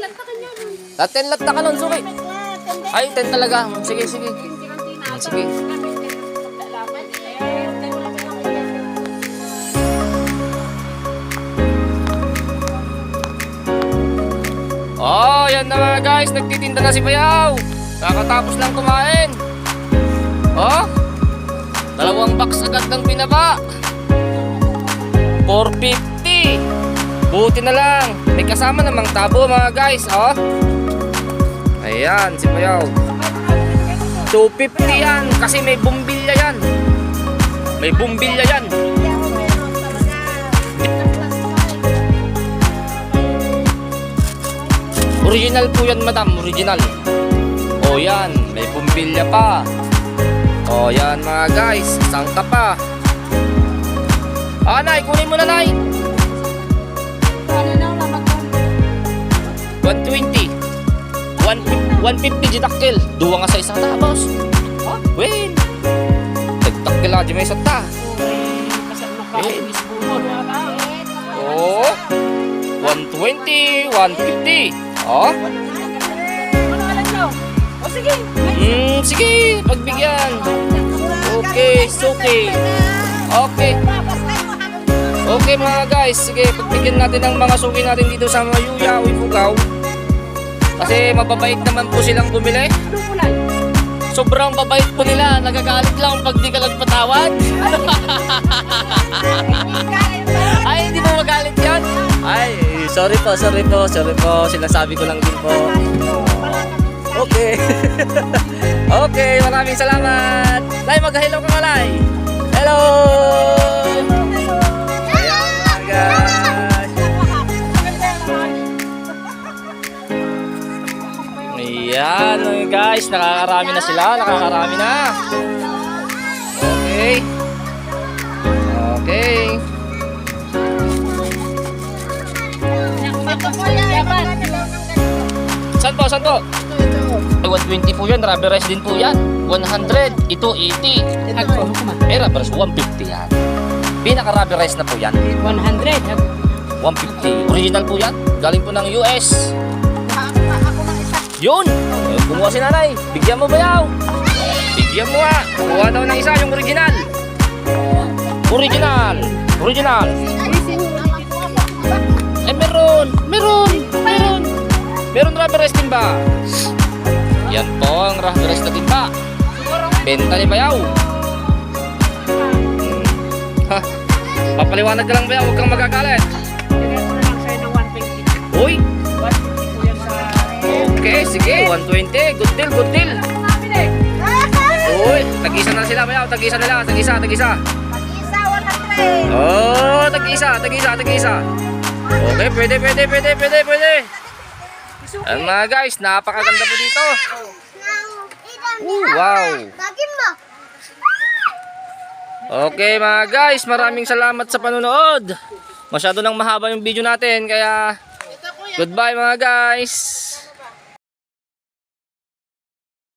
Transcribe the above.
Lang ta kanya. Ah, 10 lat na ka nun, suki. Ay, 10 talaga. Sige, sige. Sige. Oh, yan na mga guys. Nagtitinda na si Bayaw. Kakatapos lang kumain. Oh, dalawang box agad ng binaba. 450. Buti na lang. May kasama namang tabo mga guys. Oh. Ayan, si Bayaw. 250 yan kasi may bumbilya yan. May bumbilya yan. Original po yan, madam. Original. O yan, may bumbilya pa. O yan mga guys, sangka pa. Ah, Nay, kunin mo na, Nay. 120. 150, 150 didakil. Duwa nga sa isang tapos. Oh, win. Nagdakil ka di may isang ta. Oh. 120, 150. Oh. O sige. Hmm, sige, pagbigyan. Okay, suki. Okay. Okay mga guys, sige, pagbigyan natin ng mga suki natin dito sa Mayuya o Ifugao. Kasi mababait naman po silang bumili. Sobrang babait po nila. Nagagalit lang pag di ka nagpatawad. Ay, hindi mo magalit yan? Ay, sorry po, sorry po, sorry po. Sinasabi ko lang din po. Okay. okay, maraming salamat. Lay, mag-hello ka malay. Hello! Ayan mga guys, nakakarami na sila, nakakarami na. Okay. Okay. Saan po, saan po? Ay, 120 po yan, rubber rice din po yan. 100, ito 80. Eh, rubber rice, 150 yan. Pinaka rubber rice na po yan. 100. 150. Original po yan. Galing po ng US. Yun! Eh, kumuha si nanay. Bigyan mo ba yaw? Bigyan mo nga. Kuha daw ng isa yung original. Original. Original. Eh, meron. Meron. Meron. Meron rubber rice din ba? Yan po ang rubber rice na timba. Benta ni Bayaw. Ha? Papaliwanag ka lang Bayaw. Huwag kang magagalit. Uy! Okay, sige. 120. Good deal, good deal. Uy, tag-isa na sila Bayaw. Tag-isa na lang. Tag-isa, tag-isa. Oh, tag-isa, tag-isa, tag-isa. Okay, pwede, pwede, pwede, pwede, pwede. Ayan mga guys, napakaganda po dito. Ooh, wow. Okay mga guys, maraming salamat sa panonood. Masyado nang mahaba yung video natin, kaya goodbye mga guys.